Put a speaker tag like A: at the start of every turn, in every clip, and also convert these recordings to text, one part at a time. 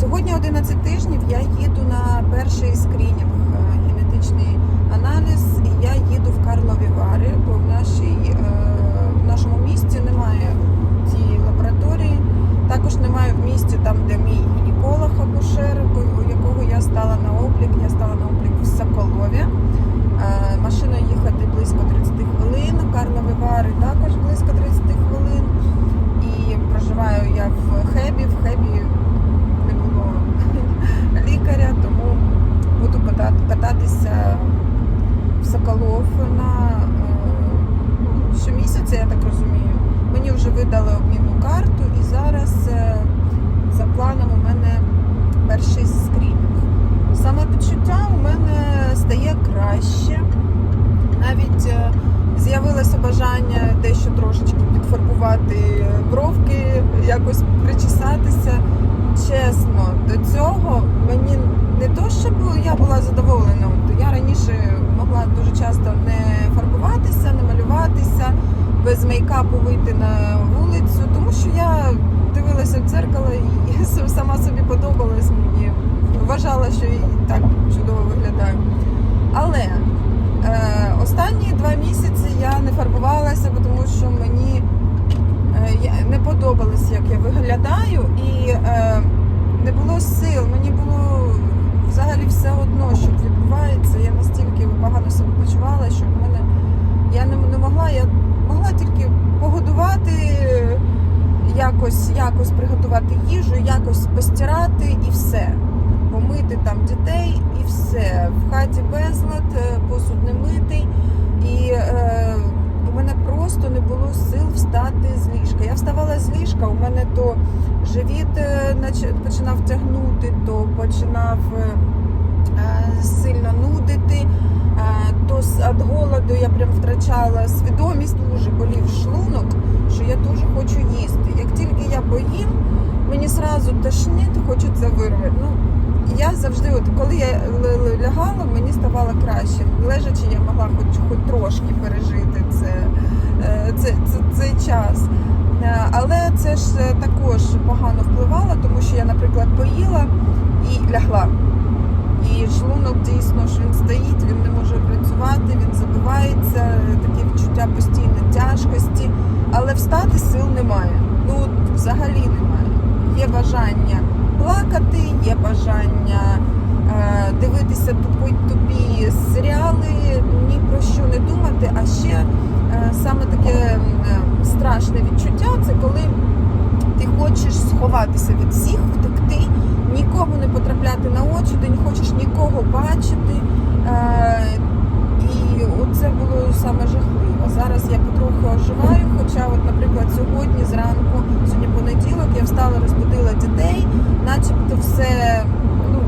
A: Сьогодні 11 тижнів я їду на перший скринінг е, генетичний аналіз. І я їду в Карлові Вари, бо в, нашій, е, в нашому місті немає цієї лабораторії. Також немає в місті там, де мій гінеколог акушер, у якого я стала на облік. Я стала на облік в Соколові. Е, Машиною їхати близько 30 хвилин. Карлові Вари також близько 30 хвилин. І проживаю я в Хебі. В Хебі не було лікаря, тому буду ката- кататися в Соколов на е, щомісяця, я так розумію. Мені вже видали обмінну карту і зараз е, за планом у мене перший скрінінг. Саме почуття у мене стає краще. Навіть е, з'явилося бажання дещо трошечки підфарбувати бровки, якось причесатися. Чесно, до цього мені не то, щоб я була задоволена. Я раніше могла дуже часто не фарбуватися, не малюватися, без мейкапу вийти на вулицю, тому що я дивилася в дзеркало і сама собі подобалась мені. Вважала, що і так чудово виглядаю. Але е, останні два місяці я не фарбувалася, тому що мені е, я- не подобалось, як я виглядаю, і е, не було сил. Мені було взагалі одно, що відбувається. Я настільки погано себе почувала, що в мене я не, не могла, я могла тільки погодувати, якось, якось приготувати їжу, якось постирати і все. Помити там дітей і все. В хаті безлад, е, посуд не митий. І е, у мене просто не було сил встати з ліжка. Я вставала з ліжка, у мене то живіт е, починав тягнути, то починав е, сильно нудити. Е, То від голоду я прям втрачала свідомість, дуже болів шлунок, що я дуже хочу їсти. Як тільки я поїм, мені зразу тошнить, хочеться вирвати. Ну, я завжди, от коли я лягала, мені ставало краще. Лежачи, я могла хоч, хоч трошки пережити це, е, це, це, цей час. Е, Але це ж е, також погано впливало, тому що я, наприклад, поїла і лягла. І шлунок дійсно ж він стоїть, він не може працювати, він забивається, таке відчуття постійної тяжкості, але встати сил немає. Ну взагалі немає. Є бажання плакати, є бажання е, дивитися тупі тупі серіали, ні про що не думати. А ще е, саме таке страшне відчуття це коли ти хочеш сховатися від всіх, втекти, нікому не потрапляти на очі, ти не хочеш нікого бачити. Е, і це було саме жахливо. Зараз я потроху оживаю, хоча, от, наприклад, сьогодні зранку, сьогодні понеділок, я встала, розбудила дітей, начебто все ну,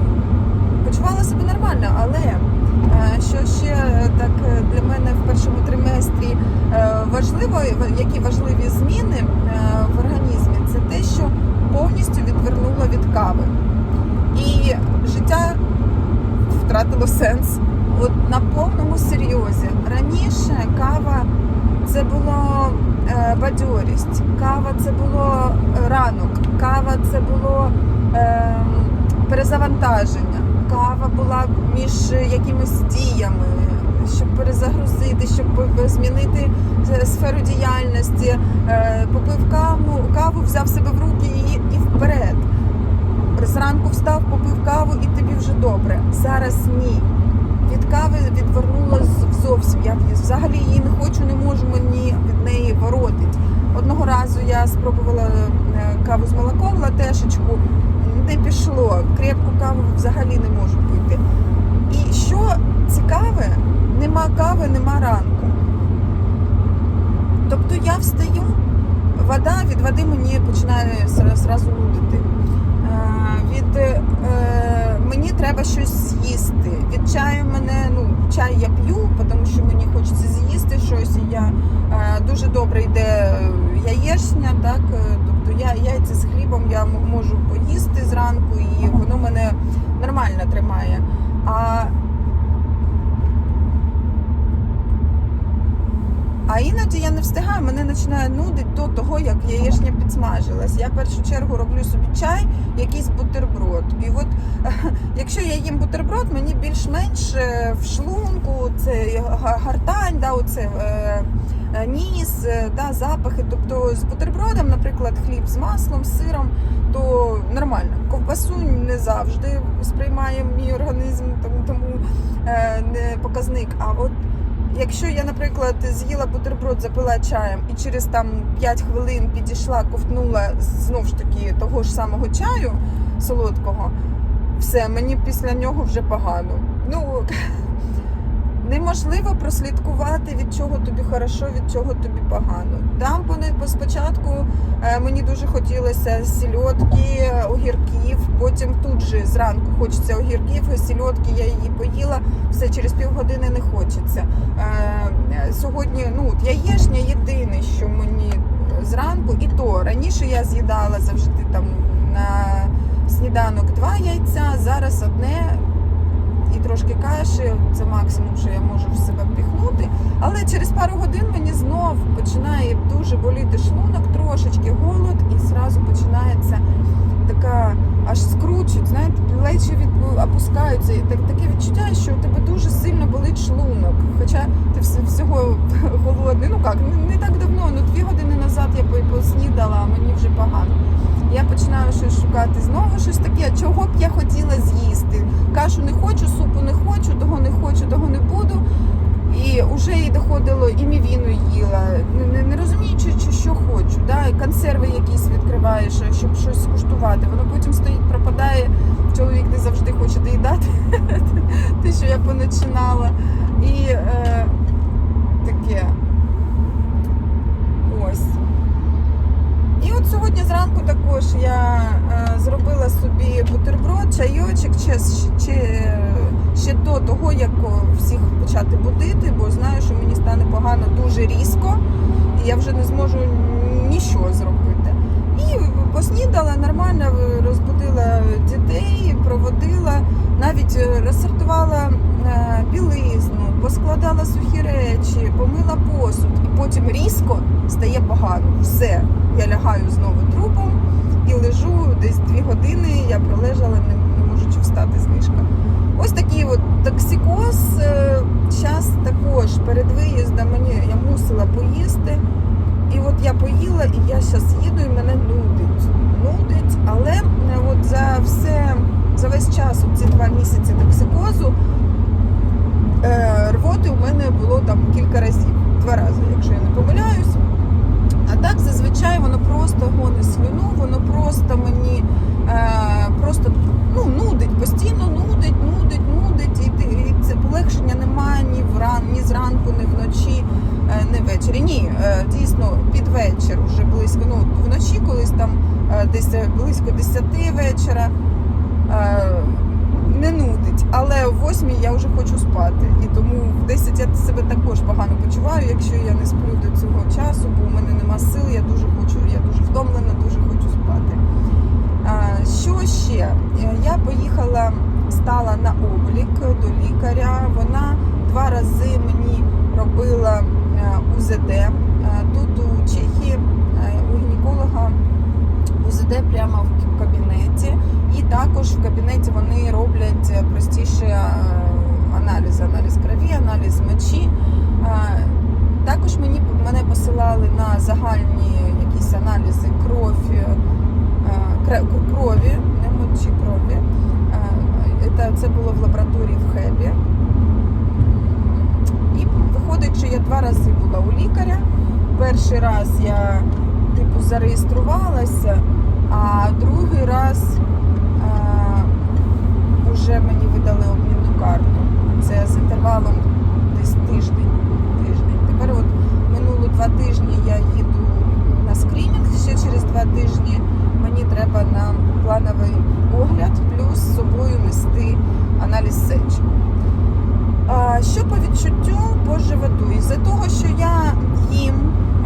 A: почувала себе нормально, але е, що ще так е, для мене в першому триместрі важливо, які важливі зміни е, в організмі, це те, що повністю відвернуло від кави. І життя втратило сенс. От на повному серйозі. Раніше кава це було е, бадьорість, кава це було ранок, кава це було е, перезавантаження, кава була між якимись діями, щоб перезагрузити, щоб змінити е, сферу діяльності. Е, попив каву, каву, взяв себе в руки і, і вперед. Зранку встав, попив каву і тобі вже добре. Зараз ні. Від кави відвернуло зовсім. Я взагалі її не хочу, не можу мені від неї воротить. Одного разу я спробувала е, каву з молоком, латешечку, не пішло. Крепку каву взагалі не можу пити. І що цікаве, нема кави, нема ранку. Тобто я встаю, вода від води мені починає зразу нудити. Е, Від е, мені треба щось з'їсти. Від чаю мене, ну, чай я п'ю, тому що мені хочеться з'їсти щось. І я е, дуже добре йде яєчня, так. е, Тобто я яйця з хлібом я можу поїсти зранку, і воно мене нормально тримає. А А іноді я не встигаю, мене починає нудити до того, як яєчня підсмажилась. Я в першу чергу роблю собі чай, якийсь бутерброд. потім бутерброд мені більш-менш е, в шлунку, це гартань, да, оце, е, е, ніс, е, да, запахи. Тобто з бутербродом, наприклад, хліб з маслом, з сиром, то нормально. Ковбасу не завжди сприймає мій організм, тому, тому е, не показник. А от якщо я, наприклад, з'їла бутерброд, запила чаєм і через там 5 хвилин підійшла, ковтнула знову ж таки того ж самого чаю солодкого, все, мені після нього вже погано. Ну, неможливо прослідкувати, від чого тобі хорошо, від чого тобі погано. Там вони спочатку мені дуже хотілося сільотки, огірків, потім тут же зранку хочеться огірків, сільотки я її поїла, все через півгодини не хочеться. Е, Сьогодні ну, яєшня єдине, що мені зранку, і то раніше я з'їдала завжди там на сніданок два яйця, зараз одне і трошки каші. Це максимум, що я можу в себе впіхнути. Але через пару годин мені знов дуже боліти шлунок, трошечки голод, і зразу починається така аж скручуть, знаєте, плечі від опускаються. І так, таке відчуття, що у тебе дуже сильно болить шлунок. Хоча ти все, всього голодний. Ну як, не, не так давно, ну дві години назад я поснідала, а мені вже погано. Я починаю щось шукати знову щось таке, чого б я хотіла з'їсти. Кашу не хочу, супу не хочу, того не хочу, того не буду. І вже і доходило, і мівіну їла, не, не, не розуміючи, чи що Консерви якісь відкриваєш, щоб щось скуштувати. Воно потім стоїть, пропадає. Чоловік не завжди хоче доїдати те, що я поначинала. І е, таке. Ось. От сьогодні зранку також я е, зробила собі бутерброд, чайочок ще, ще, ще до того, як всіх почати будити, бо знаю, що мені стане погано дуже різко, і я вже не зможу нічого зробити. І поснідала нормально, розбудила дітей, проводила, навіть розсортувала е, білизну, поскладала сухі речі, помила посуд, і потім різко стає погано. Все, я лягаю знову трупом і лежу десь дві години. Я пролежала, не, не можучи встати з ліжка. Ось такий от токсикоз. Зараз також перед виїздом мені я мусила поїсти. І от я поїла, і я зараз їду, і мене нудить. Нудить, але е, от за все, за весь час, ці два місяці токсикозу, е, рвоти у мене було там кілька разів, два рази, якщо я не помиляюсь. А так зазвичай воно просто гонить слюну, воно просто мені е, просто ну, нудить, постійно нудить, нудить, нудить, і, і це полегшення немає ні вран, ні зранку, ні вночі, е, ні ввечері. Ні, е, дійсно під вечір вже близько. Ну вночі колись там е, десь близько 10 вечора. Е, не нудить, але о 8 я вже хочу спати. І тому в 10 я себе також погано почуваю, якщо я не сплю до цього часу, бо у мене нема сил, я дуже хочу, я дуже втомлена, дуже хочу спати. Що ще? Е, Я поїхала, стала на облік до лікаря. Вона два рази мені робила е, УЗД. Е, Тут у Чехії у гінеколога УЗД прямо в кабінеті. І також в кабінеті вони роблять простіше аналізи, аналіз крові, аналіз мочі. Е, Також мені мене посилали на загальні якісь аналізи крові, е, крові, не мочі крові. Е, Це, було в лабораторії в Хебі. І виходить, що я два рази була у лікаря. Перший раз я типу зареєструвалася, а другий раз е, вже мені видали обмінну карту. Це з інтервалом десь тиждень. Два тижні я їду на скринінг, ще через два тижні мені треба на плановий огляд, плюс з собою нести аналіз сечі. Що по відчуттю по животу? Із-за того, що я їм,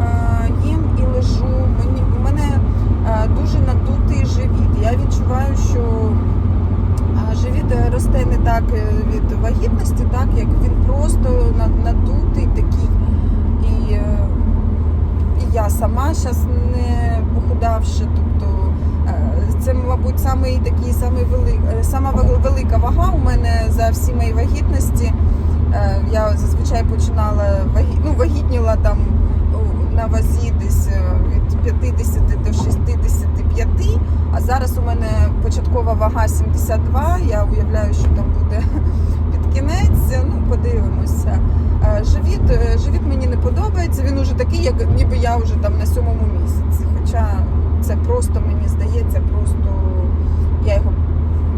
A: е, їм і лежу, мені, у мене е, дуже надутий живіт. Я відчуваю, що е, живіт росте не так від вагітності, так як він просто надутий такий. І я сама зараз не похудавши, тобто е, це, мабуть, самий такий самий вели, е, сама велика вага у мене за всі мої вагітності. Е, Я зазвичай починала ну, вагітніла там на вазі десь від 50 до 65, а зараз у мене початкова вага 72. Я уявляю, що там буде під кінець. Ну, подивимося. Е, Живіт, е, живіт мені не подобається. Він уже такий, як ніби я вже там на сьомому місяці. Хоча це просто мені здається, просто я його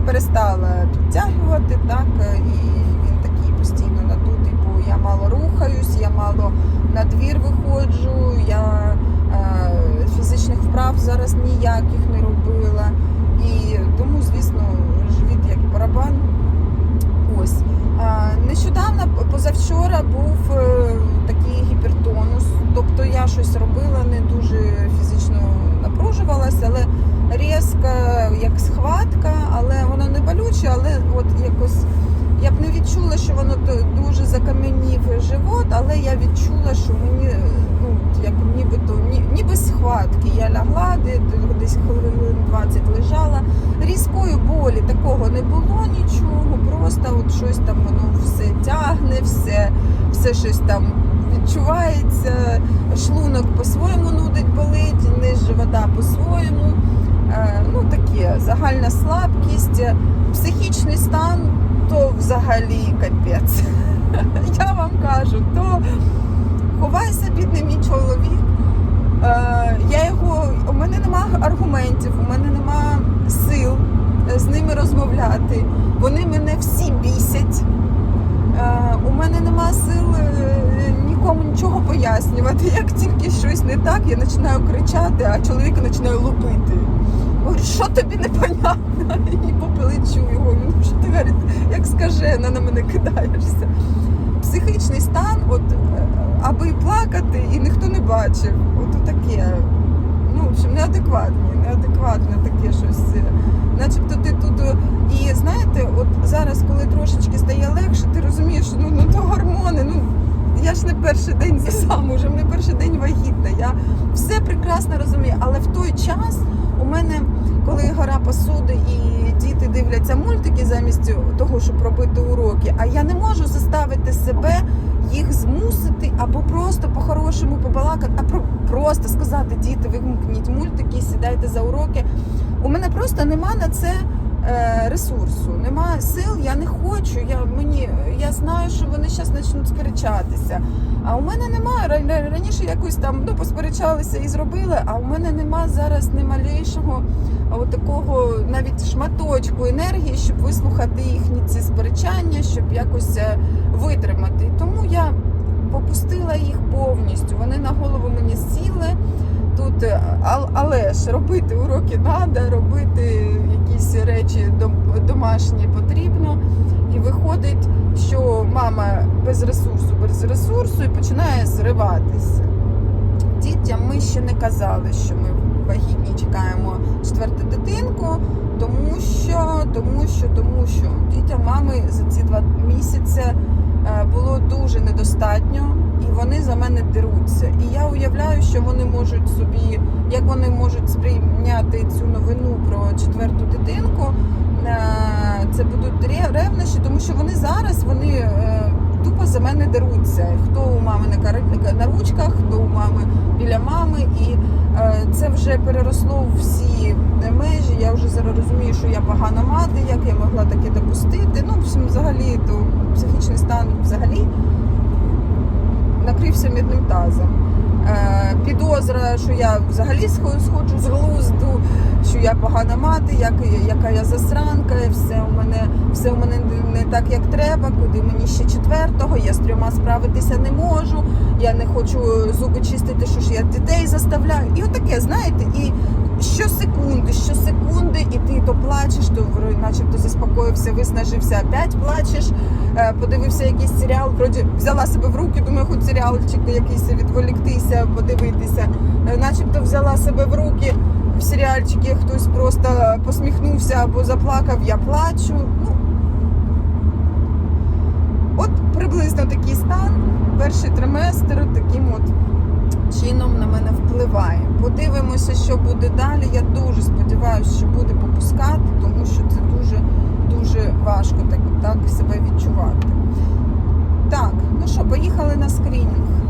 A: перестала підтягувати, так е, і він такий постійно надутий, бо я мало рухаюсь, я мало на двір виходжу, я е, фізичних вправ зараз ніяких не робила. І тому, звісно, живіт як барабан. Ось. Нещодавно, позавчора, був е, такий гіпертонус. Тобто я щось робила, не дуже фізично напружувалася, але різка, як схватка, але воно не болюче, але от якось я б не відчула, що воно дуже закам'янів живот, але я відчула, що мені е, ну, як нібито ні, ніби схватки. Я лягла, де- де- десь хвилин 20 лежала. Різкої болі такого не було нічого, просто от щось там воно все тягне, все, все щось там відчувається. Шлунок по-своєму нудить, болить, низ живота по-своєму. Е, ну таке, загальна слабкість, психічний стан, то взагалі капець. Я вам кажу, то ховайся, бідний мій чоловік. Е, я його, у мене нема аргументів, у мене нема сил е, з ними розмовляти. Вони мене всі бісять. Е, у мене нема сил нікому нічого пояснювати. Як тільки щось не так, я починаю кричати, а чоловік починає лупити. Говорю, що тобі непонятно? І попеличу його. Він що ти говорить, як скажена на мене кидаєшся. Психічний стан, от аби плакати, і ніхто не бачив. От таке. Ну, в общем, неадекватне, неадекватне таке щось. е, Начебто ти тут. е, І знаєте, от зараз, коли трошечки стає легше, ти розумієш, ну, ну то гормони, ну. Я ж не перший день за замужем, не перший день вагітна. Я все прекрасно розумію. Але в той час у мене, коли гора посуди і діти дивляться мультики замість того, щоб робити уроки, а я не можу заставити себе їх змусити або просто по-хорошому побалакати, а про просто сказати, діти, вимкніть мультики, сідайте за уроки. У мене просто нема на це ресурсу, немає сил, я не хочу. Я, мені, я знаю, що вони зараз почнуть сперечатися. А у мене немає. Ра- Раніше якось там ну, посперечалися і зробили, а у мене нема зараз ні малейшого от такого навіть шматочку енергії, щоб вислухати їхні ці сперечання, щоб якось е, витримати. Тому я попустила їх повністю. Вони на голову мені сіли. Тут, е, ал- але ж робити уроки треба, робити якісь речі домашні потрібно. І виходить, що мама без ресурсу, без ресурсу і починає зриватися. Дітям ми ще не казали, що ми вагітні чекаємо четверту дитинку, тому що, тому що, тому що дітям мами за ці два місяці е, було дуже недостатньо, і вони за мене деруться. І я уявляю, що вони можуть собі, як вони можуть сприйняти цю новину про четверту дитинку. Е, Це будуть ре- ревнощі, тому що вони зараз вони е, тупо за мене деруться. Хто у мами на ручках, хто у мами біля мами, і е, це вже переросло всі межі. Я вже зараз розумію, що я погана мати, як я могла таке допустити. Ну, в взагалі, то психічний стан взагалі накрився мідним тазом. Е, підозра, що я взагалі схо- сходжу з глузду, що я погана мати, як, яка я засранка, все у мене все у мене не так, як треба, куди мені ще четвертого, я з трьома справитися не можу, я не хочу зуби чистити, що ж я дітей заставляю. І отаке, знаєте, і щосекунди, щосекунди, і ти то плачеш, то начебто заспокоївся, виснажився, опять плачеш, Е, подивився якийсь серіал, вроді взяла себе в руки, думаю, хоч серіалчик якийсь відволіктися, подивитися. Е, Начебто взяла себе в руки в серіальчики, хтось просто посміхнувся або заплакав, я плачу. Ну, от приблизно такий стан, перший триместр, таким от чином на мене впливає. Подивимося, що буде далі. Я дуже сподіваюся, що буде попускати, тому що це дуже дуже важко так, так себе відчувати. Так, ну що, поїхали на скринінг.